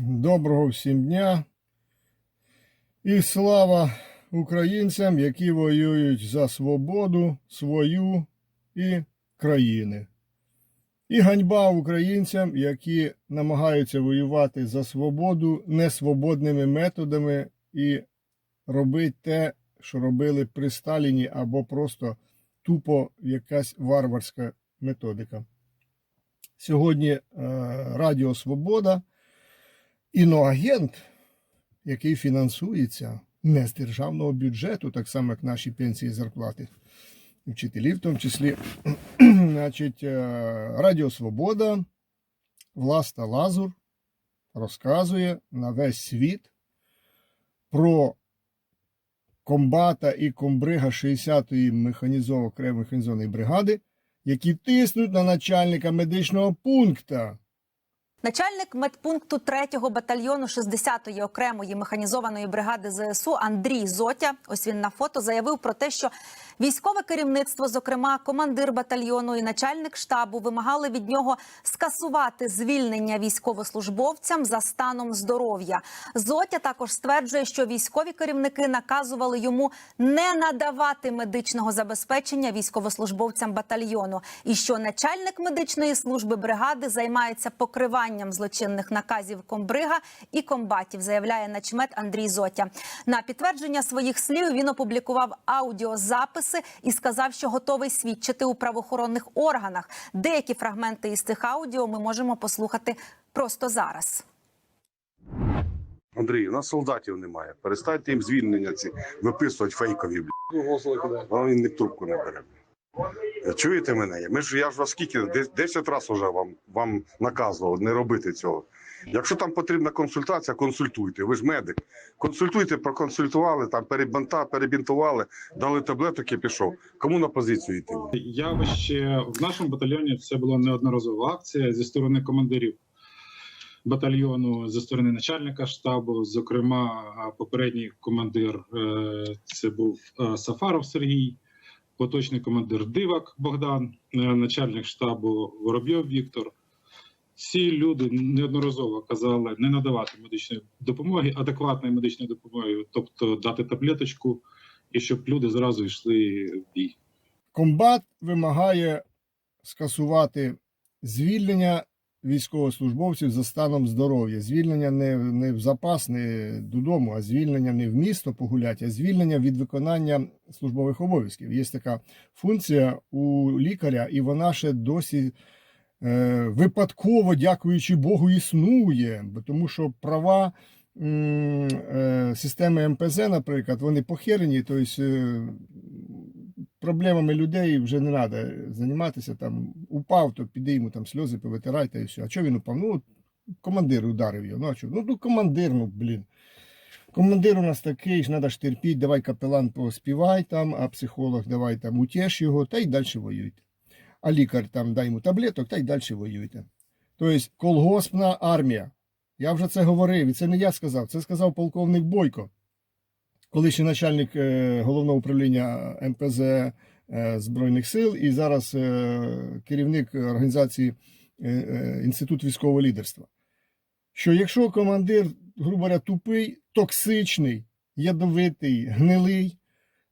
Доброго всім дня. І слава українцям, які воюють за свободу свою і країни. І ганьба українцям, які намагаються воювати за свободу несвободними методами і робити те, що робили при Сталіні, або просто тупо якась варварська методика. Сьогодні е, Радіо Свобода іноагент, який фінансується не з державного бюджету, так само як наші пенсії і зарплати, вчителі в тому числі. Значить, е, Радіо Свобода, Власта Лазур розказує на весь світ про комбата і комбрига 60-ї механізованої окремої механізованої бригади, які тиснуть на начальника медичного пункту. Начальник медпункту 3-го батальйону 60-ї окремої механізованої бригади ЗСУ Андрій Зотя, ось він на фото, заявив про те, що військове керівництво, зокрема командир батальйону і начальник штабу, вимагали від нього скасувати звільнення військовослужбовцям за станом здоров'я. Зотя також стверджує, що військові керівники наказували йому не надавати медичного забезпечення військовослужбовцям батальйону, і що начальник медичної служби бригади займається покриванням злочинних наказів комбрига і комбатів, заявляє начмет Андрій Зотя. На підтвердження своїх слів він опублікував аудіозаписи і сказав, що готовий свідчити у правоохоронних органах. Деякі фрагменти із цих аудіо ми можемо послухати просто зараз. Андрій, у нас солдатів немає. Перестаньте їм звільнення ці виписувати фейкові, блядь. Він не трубку не бере. Чуєте мене? Ми ж я ж вас скільки Дес- 10 разів вже вам, вам наказував не робити цього. Якщо там потрібна консультація, консультуйте. Ви ж медик. Консультуйте, проконсультували, там перебанта, перебінтували, дали таблеток і пішов. Кому на позицію йти? Явище в нашому батальйоні це була неодноразова акція зі сторони командирів батальйону, зі сторони начальника штабу. Зокрема, попередній командир е, це був е, Сафаров Сергій, поточний командир Дивак Богдан, е, начальник штабу Воробйов Віктор. Всі люди неодноразово казали не надавати медичної допомоги, адекватної медичної допомоги, тобто дати таблеточку, і щоб люди зразу йшли в бій. Комбат вимагає скасувати звільнення військовослужбовців за станом здоров'я. Звільнення не, не в запас, не додому, а звільнення не в місто погуляти, а звільнення від виконання службових обов'язків. Є така функція у лікаря, і вона ще досі е, випадково, дякуючи Богу, існує, тому що права. е, Системи МПЗ, наприклад, вони похерені, тобто проблемами людей вже не треба займатися. Там упав, то піди йому там сльози повитирайте і все. А чого він упав? Ну, командир ударив його. Ну, а чого? Ну, ну командир, ну блін. Командир у нас такий ж, треба ж терпіти, давай капелан поспівай там, а психолог давай там утєш його, та й далі воюйте. А лікар там дай йому таблеток, та й далі воюйте. Тобто колгоспна армія. Я вже це говорив, і це не я сказав, це сказав полковник Бойко колишній начальник е, головного управління МПЗ е, Збройних сил і зараз е, керівник організації Інститут військового лідерства. Що якщо командир, грубо говоря, тупий, токсичний, ядовитий, гнилий,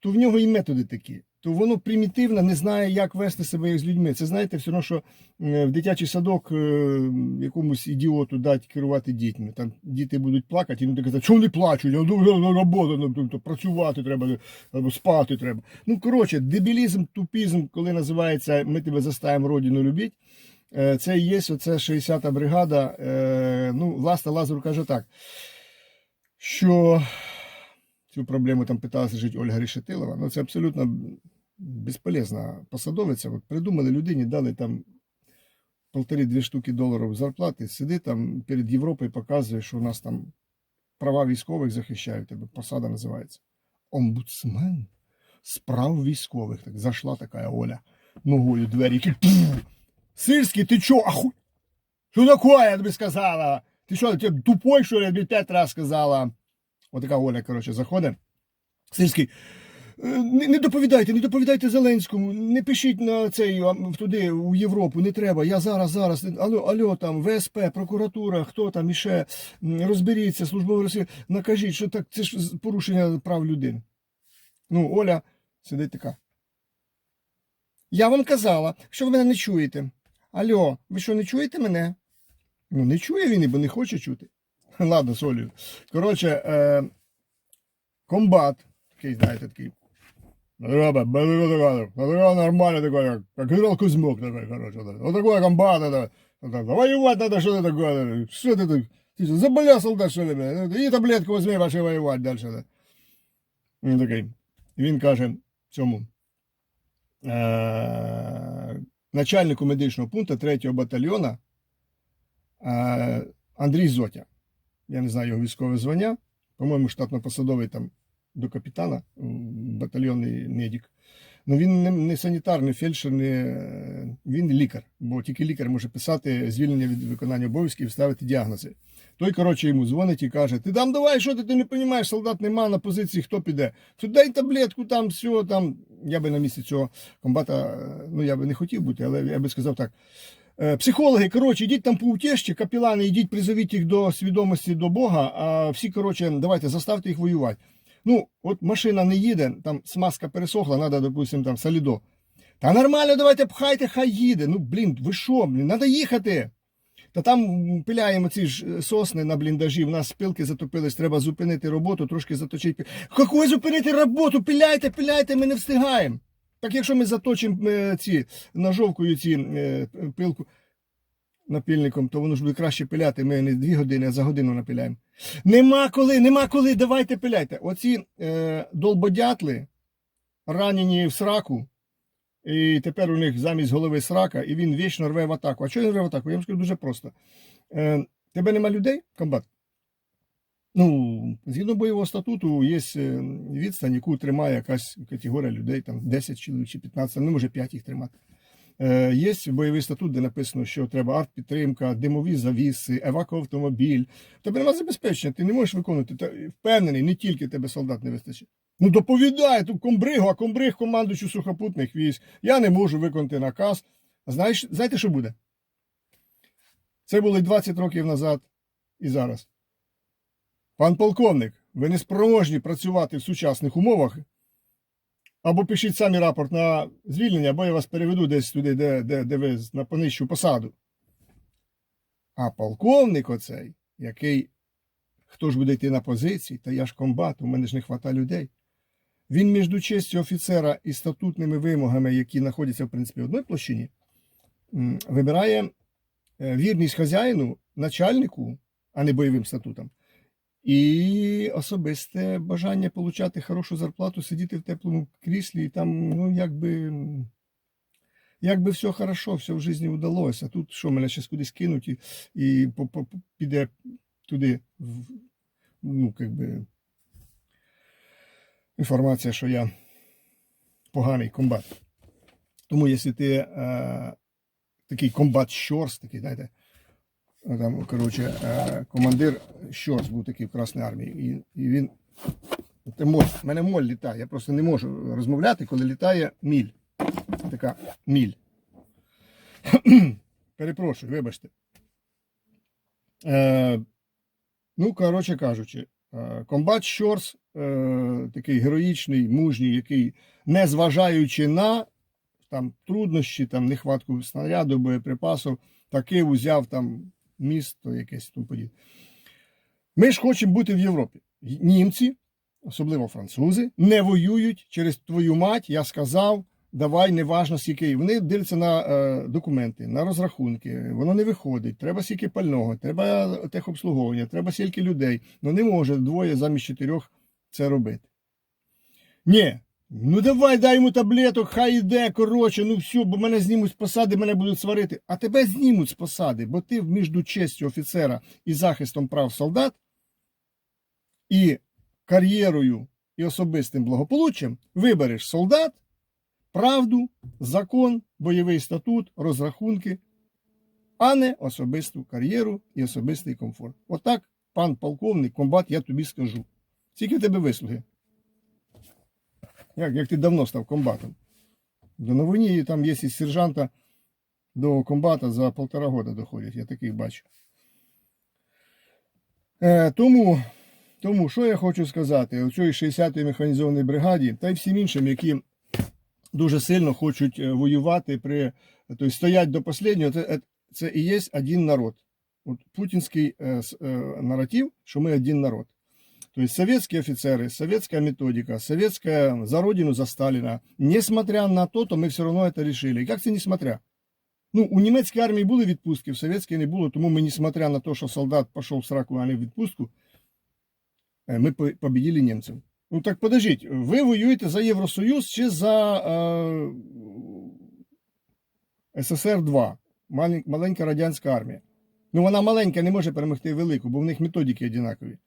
то в нього і методи такі. То воно примітивно не знає, як вести себе як з людьми. Це знаєте, все одно, що е, в дитячий садок е, якомусь ідіоту дати керувати дітьми. Там діти будуть плакати, і вони казати, що вони плачуть, ну, на роботу, ну, тобто працювати треба, або спати треба. Ну, коротше, дебілізм, тупізм, коли називається Ми тебе заставимо родину любити. е, Це і є оце 60-та бригада. Ну, Власта Лазур каже так, що цю проблему там питалася жити Ольга Решетилова. Ну, це абсолютно безполезна посадовиця. От придумали людині, дали там полтори-дві штуки доларів зарплати, сиди там перед Європою показує, що у нас там права військових захищають тебе. Посада називається. Омбудсмен справ військових. Так зайшла така Оля ногою двері. Сирський, ти чо? Аху... Що такое, я тобі сказала? Ти що, ти тупой, що ли? Я тобі п'ять раз сказала. Отака Оля, коротше, заходить. Сирський, Не, доповідайте, не доповідайте Зеленському, не пишіть на цей туди, у Європу, не треба. Я зараз, зараз. Алло, алло, там, ВСП, прокуратура, хто там іще, розберіться, службове розслідування. Накажіть, що так це ж порушення прав людини. Ну, Оля сидить така. Я вам казала, що ви мене не чуєте. Алло, ви що, не чуєте мене? Ну, не чує він, бо не хоче чути. Ладно, з Олею. Коротше, е, комбат, такий, знаєте, такий. Роба, нормально такой, как, как генерал Кузьмук такой, короче. Вот, вот такой комбат, это, это, воевать надо, что ты такое, что ты так, ты что, заболел солдат, что ли, блядь? и таблетку возьми, пошли воевать дальше. Да. Він такий, він каже цьому, е, начальнику медичного пункту 3-го батальйона е, Андрій Зотя. Я не знаю його військове звання, по-моєму, штатно-посадовий там до капітана, батальйонний медик. Ну він не, не санітар, не фельдшер, не, він лікар, бо тільки лікар може писати звільнення від виконання обов'язків і ставити діагнози. Той, коротше, йому дзвонить і каже: Ти там давай, що ти, ти не розумієш, солдат нема на позиції, хто піде. Дай таблетку, там все, там. Я би на місці цього комбата, ну я би не хотів бути, але я би сказав так. Е, Психологи, коротше, йдіть там по утєшці, капілани, йдіть, призовіть їх до свідомості до Бога, а всі, коротше, давайте заставте їх воювати. Ну, от машина не їде, там смазка пересохла, треба, допустим, там солідо. Та нормально, давайте пхайте, хай їде. Ну, блін, ви що, блін, треба їхати. Та там пиляємо ці ж е, сосни на бліндажі, в нас спилки затопились, треба зупинити роботу, трошки заточити. Какой зупинити роботу? Пиляйте, пиляйте, ми не встигаємо. Так якщо ми заточимо е, ці ножовкою ці е, пилку напільником, то воно ж буде краще пиляти. Ми не дві години, а за годину напиляємо. Нема коли, нема коли, давайте пиляйте. Оці е, долбодятли ранені в сраку, і тепер у них замість голови срака, і він вічно рве в атаку. А чого він рве в атаку? Я вам скажу дуже просто. Е, тебе нема людей, комбат? Ну, згідно бойового статуту, є е, відстань, яку тримає якась категорія людей, там 10 чоловік чи 15, не може 5 їх тримати. Е, Є бойовий статут, де написано, що треба артпідтримка, димові завіси, евакоавтомобіль. Тебе немає забезпечення, ти не можеш виконувати. Та впевнений, не тільки тебе солдат не вистачить. Ну доповідає тут комбригу, а комбриг командуючу сухопутних військ. Я не можу виконати наказ. Знаєш, знаєте, що буде? Це було 20 років назад і зараз. Пан полковник, ви не спроможні працювати в сучасних умовах. Або пишіть самі рапорт на звільнення, або я вас переведу десь туди, де, де, де ви на понижчу посаду. А полковник оцей, який хто ж буде йти на позиції, та я ж комбат, у мене ж не хвата людей. Він між честю офіцера і статутними вимогами, які знаходяться в принципі в одній площині, вибирає е, вірність хазяїну, начальнику, а не бойовим статутам. І особисте бажання отримати хорошу зарплату, сидіти в теплому кріслі, і там, ну, якби, якби все хорошо, все в житті вдалося. Тут що, мене зараз кудись кинуть і, і по- по- піде туди, в- ну, якби, інформація, що я поганий комбат. Тому, якщо ти е, такий комбат щорс, такий, знаєте, там, коротше, е, командир Щорс був такий в Красній армії, і, і він. Це моль. У мене моль літає. Я просто не можу розмовляти, коли літає міль. Така міль. Перепрошую, вибачте. Е, ну, коротше кажучи, е, комбат Щорс е, такий героїчний, мужній, який, незважаючи на там, труднощі, там, нехватку снаряду, боєприпасів, таки узяв там місто якесь тому подібне. Ми ж хочемо бути в Європі. Німці, особливо французи, не воюють через твою мать, я сказав, давай, неважно скільки. Вони дивляться на е, документи, на розрахунки, воно не виходить. Треба скільки пального, треба техобслуговування, треба скільки людей. Ну не може двоє замість чотирьох це робити. Ні. Ну давай дай йому таблеток, хай іде, коротше, ну все, бо мене знімуть з посади, мене будуть сварити. А тебе знімуть з посади, бо ти між честю офіцера і захистом прав солдат, і кар'єрою і особистим благополуччям вибереш солдат, правду, закон, бойовий статут, розрахунки, а не особисту кар'єру і особистий комфорт. Отак, пан полковник, комбат, я тобі скажу. Скільки в тебе вислуги? Як, як ти давно став комбатом? До новині там є із сержанта до комбата за полтора года доходять. Я таких бачу. Е, тому, тому, що я хочу сказати, оцій 60-ї механізованій бригаді та й всім іншим, які дуже сильно хочуть е, воювати при тобто стоять до останнього, це, це і є один народ. От путінський е, е, наратив, що ми один народ. То есть советские офицеры, советская методика, советская за родину, за Сталина. Несмотря на то, то ми все одно це рішили. Як це несмотря? Ну, у німецькій армії були відпустки, в совєтській не було, тому ми, несмотря на те, що солдат пішов в сраку, а не в відпустку, е, ми по- победили німців. Ну так подождіть, ви воюєте за Євросоюз чи за е, СССР-2, малень- маленька радянська армія? Ну вона маленька не може перемогти велику, бо в них методики однакові.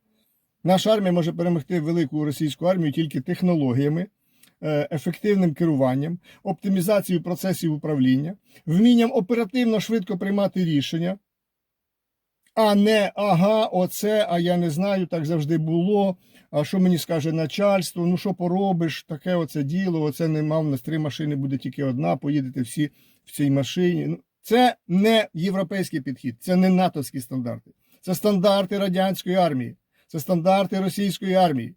Наша армія може перемогти велику російську армію тільки технологіями, е, ефективним керуванням, оптимізацією процесів управління, вмінням оперативно швидко приймати рішення, а не ага, оце, а я не знаю, так завжди було. А що мені скаже начальство? Ну що поробиш? Таке оце діло, оце не мав, у нас три машини буде тільки одна, поїдете всі в цій машині. Ну, це не європейський підхід, це не натовські стандарти. Це стандарти радянської армії. Це стандарти російської армії.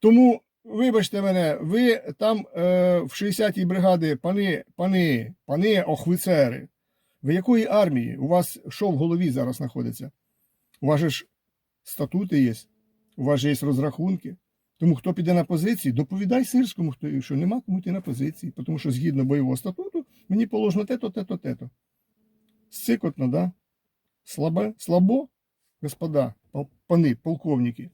Тому, вибачте мене, ви там е, в 60-й бригаді, пани, пани, пани охвицери. Ви якої армії? У вас що в голові зараз знаходиться? У вас же ж статути є, у вас же є розрахунки. Тому хто піде на позиції, доповідай сирському, хто, що нема кому йти на позиції, тому що згідно бойового статуту мені положено те-то, те-то, те-то. Сикотно, да? Слабо, слабо, господа, пани, полковники.